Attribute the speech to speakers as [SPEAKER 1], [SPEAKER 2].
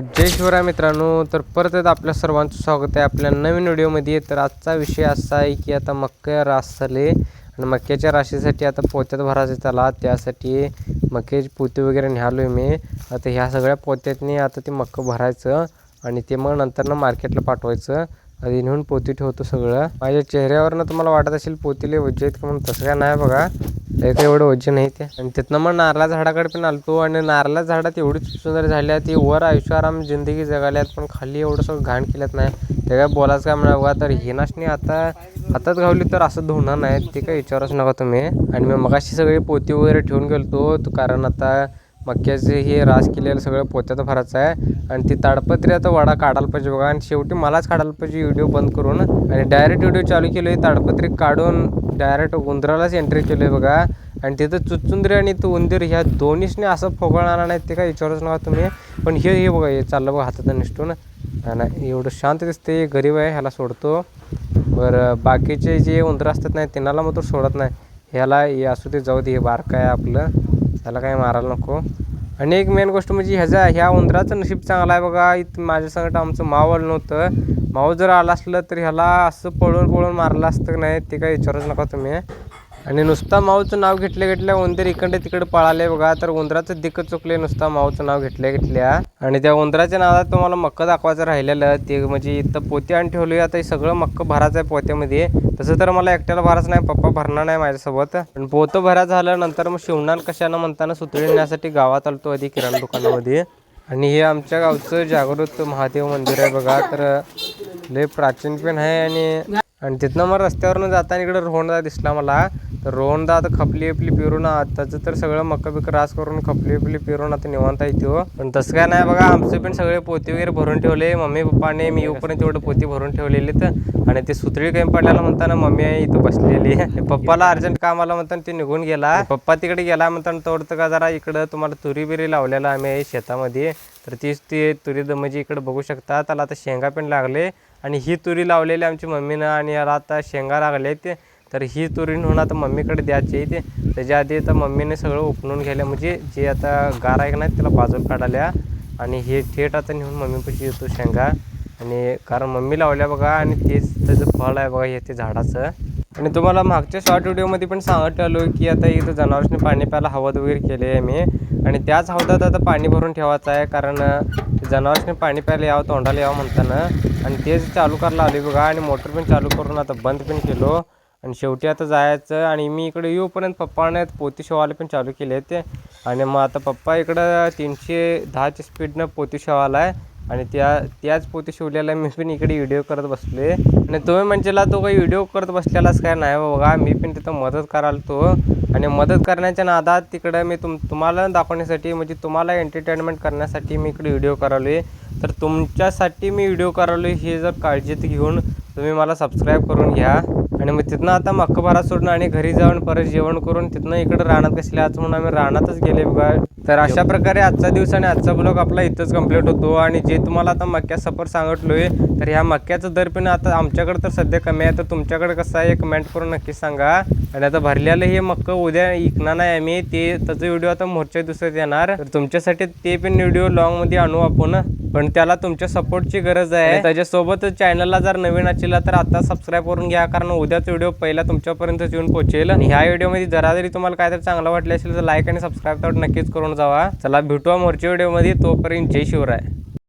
[SPEAKER 1] जय शिवराय मित्रांनो तर परत एकदा आपल्या सर्वांचं स्वागत आहे आपल्या नवीन व्हिडिओमध्ये. तर आजचा विषय असा आहे की आता मक्का रास झाले आणि मक्याच्या राशीसाठी आता पोत्यात भरायचं त्याला. त्यासाठी मक्याची पोती वगैरे न्यालो आहे मी. आता ह्या सगळ्या पोत्यातनी आता ते मक्क भरायचं आणि ते मग नंतरनं मार्केटला पाठवायचं. आधी नेऊन पोती ठेवतो सगळं. माझ्या चेहऱ्यावरनं तुम्हाला वाटत असेल पोतीले वज्जे आहेत का म्हणून तसं काय नाही बघा. लय काही एवढं वज्जे नाही ते. आणि तिथनं मग नारळा झाडाकडे पण आलतो आणि नारळा झाडात एवढी सुंदर झाल्या ती वर आयुष्याराम जिंदगी जगाल्यात पण खाली एवढं सगळं घाण केल्यात नाही. ते काय बोलायचं काय म्हणा बघा. तर हिनाशनी आता हातात घावली तर असं धुणार नाही ते काय विचारच नका तुम्ही. आणि मी मगाशी सगळी पोती वगैरे ठेवून गेलो तो कारण आता मक्याचे हे रास केलेलं सगळं पोत्यात भरायचं आहे. आणि ती ताडपत्री आता वडा काढायला पाहिजे बघा. आणि शेवटी मलाच काढायला पाहिजे व्हिडिओ बंद करून. आणि डायरेक्ट व्हिडिओ चालू केलो आहे ताडपत्री काढून डायरेक्ट उंदरालाच एंट्री केली आहे बघा. आणि तिथं चुचुंदरी आणि तो उंदीर ह्या दोन्हीचने असं फोगळणार नाही ते काय विचारूच नका तुम्ही. पण हे हे बघा हे चाललं बघा हातात निष्ठून. नाही एवढं शांत दिसते गरीब आहे ह्याला सोडतो. बरं बाकीचे जे उंदरं असतात नाही त्यांना मग तो सोडत नाही. ह्याला हे असू दे जाऊ दे हे बारकं आहे आपलं. त्याला काही मारायला नको. आणि एक मेन गोष्ट म्हणजे ह्याचा ह्या उंदराचं नशीब चांगलं आहे बघा. इथं माझ्या संगत आमचं माव आलं नव्हतं. माव जर आला असलं तर ह्याला असं पळून पळून मारलं असतं नाही ते काय विचारूच नका तुम्ही. आणि नुसता माऊचं नाव घेतल्या घेतल्या उंदीर इकडे तिकडे पळाले बघा. तर उंदराचं दिक्क चुकले नुसता माऊचं नाव घेतल्या घेतल्या. आणि त्या उंदराच्या नावात तुम्हाला मक्क दाखवायचं राहिलेलं. ते म्हणजे इथं पोते आणि ठेवले. आता हे सगळं मक्क भरायचं आहे पोत्यामध्ये. तसं तर मला एकट्याला भरायचं नाही. पप्पा भरणार नाही माझ्यासोबत. पण पोतं भरायचं झालं नंतर मग शिवणार कशानं म्हणताना सुतळी नेण्यासाठी गावात आलतो आधी किराणा दुकानामध्ये. आणि हे आमच्या गावचं जागृत महादेव मंदिर आहे बघा. तर लय प्राचीन पण आहे आणि आणि तिथनं मग रस्त्यावरनं जाताना इकडं रोहणदा दिसला मला. तर रोहनदा आता खपली आपली पिरून त्याचं तर सगळं मक्का बिक रास करून खपली आपली पिरून आता निवांत आहे तो हो. पण तसं काय नाही बघा आमचे पण सगळे पोती वगैरे भरून ठेवले. मम्मी पप्पाने मी येऊपर्यंत एवढं पोती भरून ठेवलेली तर. आणि ते सुतळी काही पडल्याला म्हणताना मम्मी आहे इथं बसलेली. पप्पाला अर्जंट काम आलं म्हणताना ते निघून गेला. पप्पा तिकडे गेला म्हणताना तोडतं का जरा इकडं तुम्हाला तुरी बिरी लावलेला आम्ही आहे शेतामध्ये. तर तीच ती तुरी म्हणजे इकडे बघू शकता. त्याला आता शेंगा पण लागले. आणि ही तुरी लावलेली आमची मम्मीनं आणि याला आता शेंगा लागले ते तर ही तुरी होणं आता मम्मीकडे द्यायची आहे ते. त्याच्या आधी आता मम्मीने सगळं उपणून घ्यायला म्हणजे जे आता गार आहे का नाही त्याला बाजूला काढाल्या आणि हे थेट आता नेऊन मम्मीपाशी येतो शेंगा. आणि कारण मम्मी लावल्या बघा आणि तेच त्याचं फळ आहे बघा हे ते झाडाचं. आणि तुम्हाला मागच्या शॉर्ट व्हिडिओमध्ये पण सांगत आलो की आता इथं जनावरांनी पाणी प्यायला हवद वगैरे केले आहे मी आणि त्याच हौदात आता पाणी भरून ठेवायचं आहे कारण जनावरांनी पाणी प्यायला यावं तोंडाला यावं म्हणताना. आणि तेच चालू करायला आले बघा आणि मोटर पण चालू करून आता बंद पण केलो. आणि शेवटी आता जायचं आणि मी इकडे येऊपर्यंत पप्पाने पोती शेवाले पण चालू केले ते. आणि मग आता पप्पा इकडं तीनशे दहाच्या स्पीडनं पोतीशवाला आहे. आणि त्या त्याच पोती शिवलेला मी पण इकडे व्हिडिओ करत बसले आणि तुम्ही म्हणजेला तो काही व्हिडिओ करत बसलेलाच काय? नाही बघा मी पण तिथं मदत करायला तो. आणि मदत करण्याच्या नादात तिकडं मी तुम तुम्हाला दाखवण्यासाठी म्हणजे तुम्हाला एंटरटेनमेंट करण्यासाठी मी इकडे व्हिडिओ आहे तर तुमच्यासाठी मी व्हिडिओ करालो हे जर काळजीत घेऊन तुम्ही मला सबस्क्राईब करून घ्या. आणि मग तिथनं आता मक्कभरा सोडणं आणि घरी जाऊन परत जेवण करून तिथनं इकडं रानात कसले आज म्हणून आम्ही रानातच गेले बघा. तर अशा प्रकारे आजचा दिवस आणि आजचा ब्लॉग आपला इथंच कंप्लीट होतो. आणि जे तुम्हाला आता मक्या सफर सांगितलोय तर ह्या मक्याचं दर पण आता आमच्याकडे तर सध्या कमी आहे. तर तुमच्याकडे कसं आहे कमेंट करून नक्की सांगा. आणि आता भरलेलं हे मक्क उद्या ऐकणार नाही आम्ही. ते त्याचं व्हिडिओ आता मोर्चा दिवसात येणार. तर तुमच्यासाठी ते पण व्हिडिओ लॉंगमध्ये आणू आपण. पण त्याला तुमच्या सपोर्टची गरज आहे. त्याच्यासोबत चॅनलला जर नवीन असेल तर आता सबस्क्राईब करून घ्या कारण उद्याच व्हिडिओ पहिला तुमच्यापर्यंत येऊन पोहोचेल. आणि ह्या व्हिडिओमध्ये जरा जरी तुम्हाला काहीतरी चांगलं वाटलं असेल तर लाईक आणि सबस्क्राईब तर नक्कीच करून जावा. चला भेटूया मोर्च्या व्हिडिओमध्ये तोपर्यंत जय शिवराय.